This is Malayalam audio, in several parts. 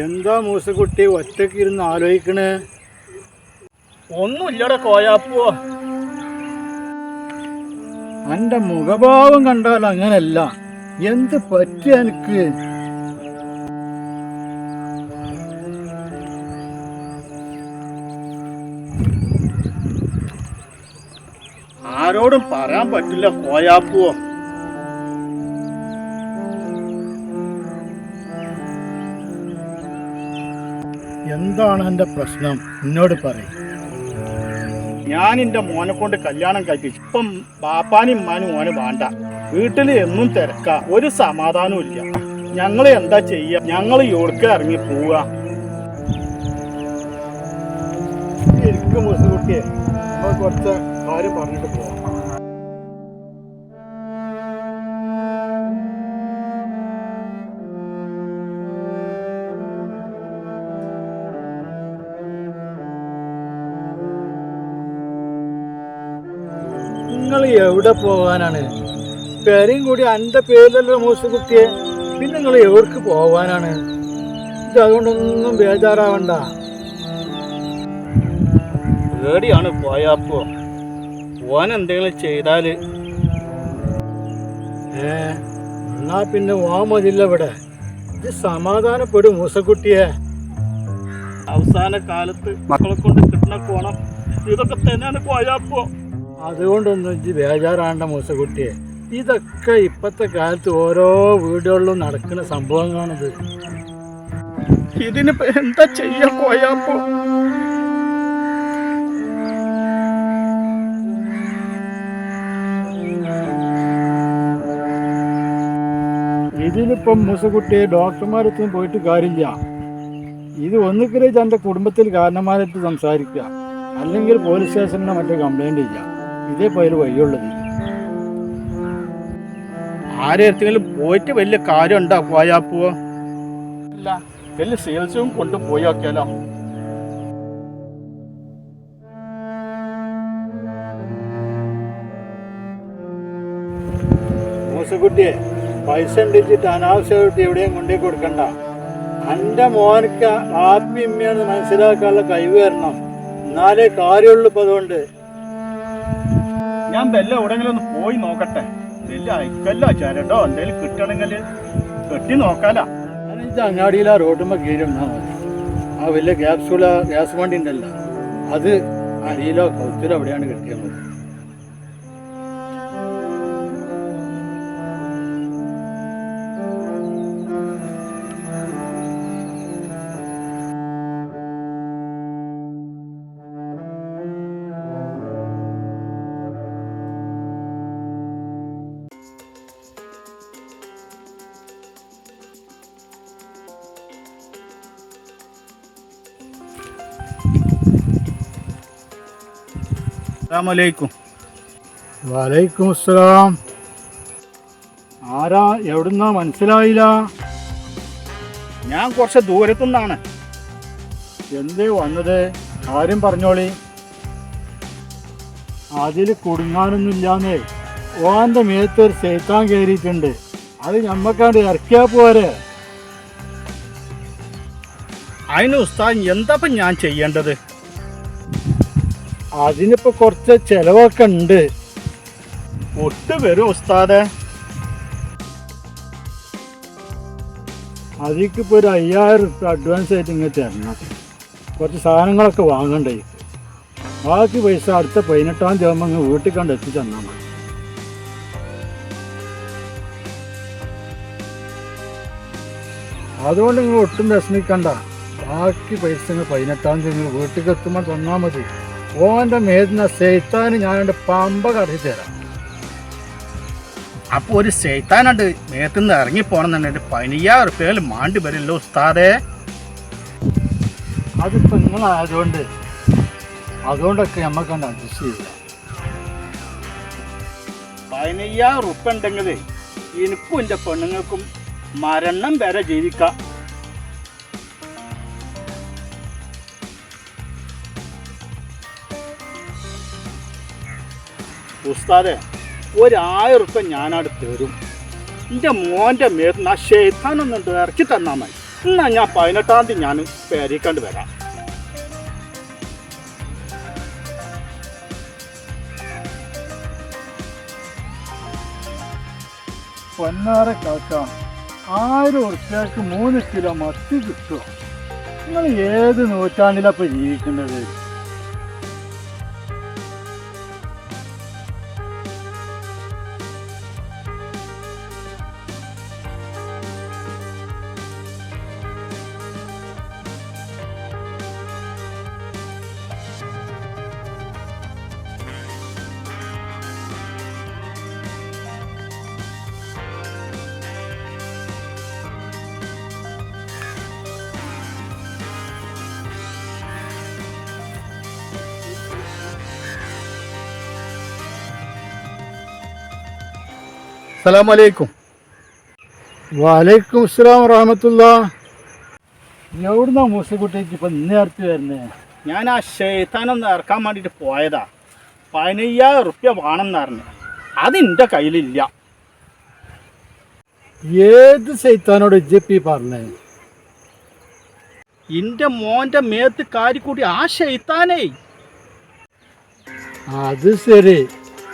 എന്താ മൂസക്കുട്ടി ഒറ്റയ്ക്ക് ഇരുന്ന് ആലോചിക്കണേ? ഒന്നുമില്ലട കോയാപ്പോ. എന്റെ മുഖഭാവം കണ്ടാൽ അങ്ങനല്ല. എന്ത് പറ്റി എനിക്ക് ആരോടും പറയാൻ പറ്റില്ല കോയാപ്പോ. എന്താണ് എന്റെ പ്രശ്നം? എന്നോട് പറയും. ഞാൻ എന്റെ മോനെ കൊണ്ട് കല്യാണം കഴിപ്പിച്ചു ഇപ്പം ബാപ്പാനും ഉമ്മാനും മോന് വേണ്ട. വീട്ടിൽ എന്നും തിരക്ക. ഒരു സമാധാനവും ഇല്ല. ഞങ്ങൾ എന്താ ചെയ്യ? ഞങ്ങൾ യോടുക്ക ഇറങ്ങി പോവുക നമ്മൾ കുറച്ച് കാര്യം പറഞ്ഞിട്ട് പോവാം. എവിടെ പോകാനാണ് പേരെയും കൂടി എന്റെ പേരിലല്ലോ കുത്തിയെ പിന്നെ നിങ്ങൾ എവിടേക്ക് പോകാനാണ് ഇത് അതുകൊണ്ടൊന്നും ബേജാറാവണ്ട. പേടിയാണ് പോയാപ്പോ. ഓൻ എന്തെങ്കിലും ചെയ്താൽ. ഏ എന്നാ പിന്നെ ഓമതില്ല ഇവിടെ. ഇത് സമാധാനപ്പെടും മൂസക്കുട്ടിയെ. അവസാന കാലത്ത് മക്കളെ കൊണ്ട് കിട്ടണ കോണം. ഇതൊക്കെ തന്നെയാണ് കോയാപ്പോ അതുകൊണ്ടൊന്നും ഇജ്ജ് ബേജാറാണ്ട മൂസക്കുട്ടിയെ. ഇതൊക്കെ ഇപ്പത്തെ കാലത്ത് ഓരോ വീടുകളിലും നടക്കുന്ന സംഭവങ്ങളാണിത്. ഇതിനിപ്പോ എന്താ ചെയ്യാ കോയാപ്പോ? ഇതിനിപ്പം മൂസക്കുട്ടിയെ ഡോക്ടർമാരത്തും പോയിട്ട് കാര്യമില്ല. ഇത് ഒന്നുകിൽ എന്റെ കുടുംബത്തിൽ കാരണന്മാരായിട്ട് സംസാരിക്കുക. അല്ലെങ്കിൽ പോലീസ് സ്റ്റേഷനിലെ മറ്റേ കംപ്ലൈന്റ് ഇല്ല ഇതേ പോയാൽ വഴിയുള്ളത്. ആരെങ്കിലും പോയിട്ട് വലിയ കാര്യം ഉണ്ടാ? പോയാ ഇല്ല വലിയ സെയിൽസും കൊണ്ട് പോയി നോക്കിയാലോ. മൂസക്കുട്ടിയെ പൈസ ഉണ്ടിച്ചിട്ട് അനാവശ്യമായിട്ട് എവിടെയും കൊണ്ടേ കൊടുക്കണ്ട. എന്റെ മോനക്ക് ആത്മീയമ്മയാണെന്ന് മനസ്സിലാക്കാനുള്ള കഴിവ് തരണം. എന്നാലേ കാര്യമുള്ളൂ ഇപ്പം അതുകൊണ്ട്. ഞാൻ ബെല്ല എവിടെങ്കിലും ഒന്ന് പോയി നോക്കട്ടെ. ബെല്ല അയക്കല്ല ചേരട്ടോ എന്തെങ്കിലും കിട്ടണമെങ്കിൽ കെട്ടി നോക്കാലാ. അങ്ങാടിയിൽ ആ കീഴുണ്ടാ മതി. ആ വലിയ ഗ്യാപ്സൂള ഗ്യാസ് വണ്ടി ഉണ്ടല്ലോ അത് അരിയിലോ കൗത്തിലോ എവിടെയാണ് കിട്ടിയാൽ അസ്സാമലൈക്കും വലൈക്കും അസ്സലാം. ആരാ എവിടുന്നാ മനസ്സിലായില്ല? ഞാൻ കുറച്ച് ദൂരത്തുനിന്നാണ്. എന്തേ വന്നത്? ആരും പറഞ്ഞോളി. അതിൽ കുടുങ്ങാനൊന്നുമില്ലാന്നേ. ഓന്റെ മേത്ത് ഒരു സേത്താൻ കയറിയിട്ടുണ്ട്. അത് ഞമ്മക്കാണ്ട് ഇറക്കിയാ പോരെ. അതിന് ഉസ്താദ് എന്താപ്പം ഞാൻ ചെയ്യേണ്ടത്? അതിനിപ്പോ കുറച്ച് ചെലവൊക്കെ ഉണ്ട്. ഒട്ട് വരും ഉസ്താദെ. അതിക്ക് ഇപ്പോൾ ഒരു അയ്യായിരം റുപ്യ അഡ്വാൻസ് ആയിട്ട് ഇങ്ങനെ തരണം. കുറച്ച് സാധനങ്ങളൊക്കെ വാങ്ങണ്ടേ? ബാക്കി പൈസ അടുത്ത പതിനെട്ടാം തീയതി ആകുമ്പോൾ അങ്ങ് വീട്ടിൽ കണ്ട് എത്തിച്ചു തന്നാൽ മതി. അതുകൊണ്ട് നിങ്ങൾ ഒട്ടും വിഷമിക്കണ്ട. ബാക്കി പൈസ നിങ്ങൾ പതിനെട്ടാം തീയതി നിങ്ങൾ വീട്ടിൽ എത്തുമ്പോൾ തന്നാൽ മതി. ഓന്റെ മേദിന സെയ്ത്താന് ഞാൻ എന്റെ പമ്പ കടത്തി തരാം. അപ്പോൾ ഒരു സെയ്ത്താനായിട്ട് മേത്തുനിന്ന് ഇറങ്ങി എന്റെ പതിനയ്യായിരം റുപ്യയിൽ മാണ്ടി വരില്ലോ ഉസ്താദേ. അതിപ്പോൾ നിങ്ങളായതുകൊണ്ട് അതുകൊണ്ടൊക്കെ നമുക്കണ്ട് അഡ്ജസ്റ്റ് ചെയ്യാം പതിനയ്യായിരം റുപ്യ ഉണ്ടെങ്കിൽ എനിക്കും എന്റെ പെണ്ണുങ്ങൾക്കും മരണം വരെ ജീവിക്കാം. ഉസ്താദെ ഒരായിരം റുപ്യ ഞാനവിടെ തരും. എന്റെ മോന്റെ മേത്ത് ആ ഷെയ്ത്താനൊന്നും ഇറക്കി തന്നാൽ മതി. എന്നാൽ ഞാൻ പതിനെട്ടാം തീയതി ഞാൻ പേരിക്കണ്ട് വരാം. പൊന്നാറ കാക്ക ആയിരം ഉറുപ്പ്യക്ക് മൂന്ന് കിലോ മത്തി കിട്ടുമോ നിങ്ങൾ ഏത് നൂറ്റാണ്ടിലപ്പോൾ ജീവിക്കുന്നത്? സലാമലൈക്കും വലൈക്കും അസ്സലാം വറഹമത്തുള്ള. എവിടുന്നാ മൂസക്കുട്ടിക്ക് ഇപ്പം നേരത്തെ വരുന്നേ? ഞാൻ ആ ഷെയ്ത്താനൊന്ന് ഇറക്കാൻ വേണ്ടിയിട്ട് പോയതാ. പതിനയ്യായിരം റുപ്യ വേണമെന്ന് പറഞ്ഞു. അത് കയ്യിലില്ല. ഏത് ശൈത്താനോട് ജപ്പി പറഞ്ഞേ? എന്റെ മോന്റെ മേത്ത് കാരിക്കൂട്ടി ആ ഷെയ്ത്താനേ അത് ശരി.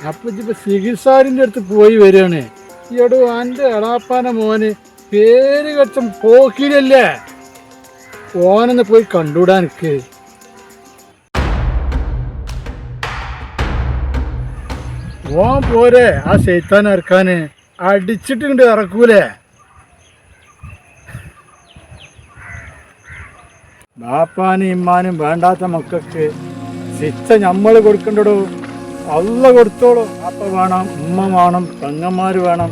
അപ്പൊ ഇപ്പൊ ചികിത്സാരിന്റെ അടുത്ത് പോയി വരികയാണ്. എടോ എന്റെ എളാപ്പാന മോന് പേര് കച്ചം പോക്കിലല്ലേ ഓനൊന്ന് പോയി കണ്ടുവിടാൻ ഓൻ പോരെ ആ ശൈത്താൻ ഇറക്കാന് അടിച്ചിട്ടുണ്ട് ഇറക്കൂലേ? ബാപ്പാനും ഇമ്മാനും വേണ്ടാത്ത മക്കൾക്ക് ശിക്ഷ നമ്മൾ കൊടുക്കണ്ടടോ? അല്ല കൊടുത്തോളൂ. അപ്പ വേണം ഉമ്മ വേണം പെങ്ങന്മാർ വേണം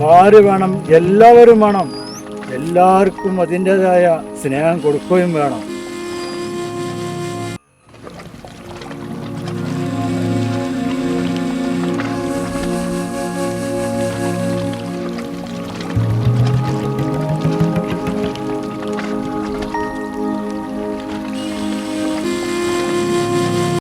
ഭാര്യ വേണം എല്ലാവരും വേണം. എല്ലാവർക്കും അതിന്റെതായ സ്നേഹം കൊടുക്കുകയും വേണം.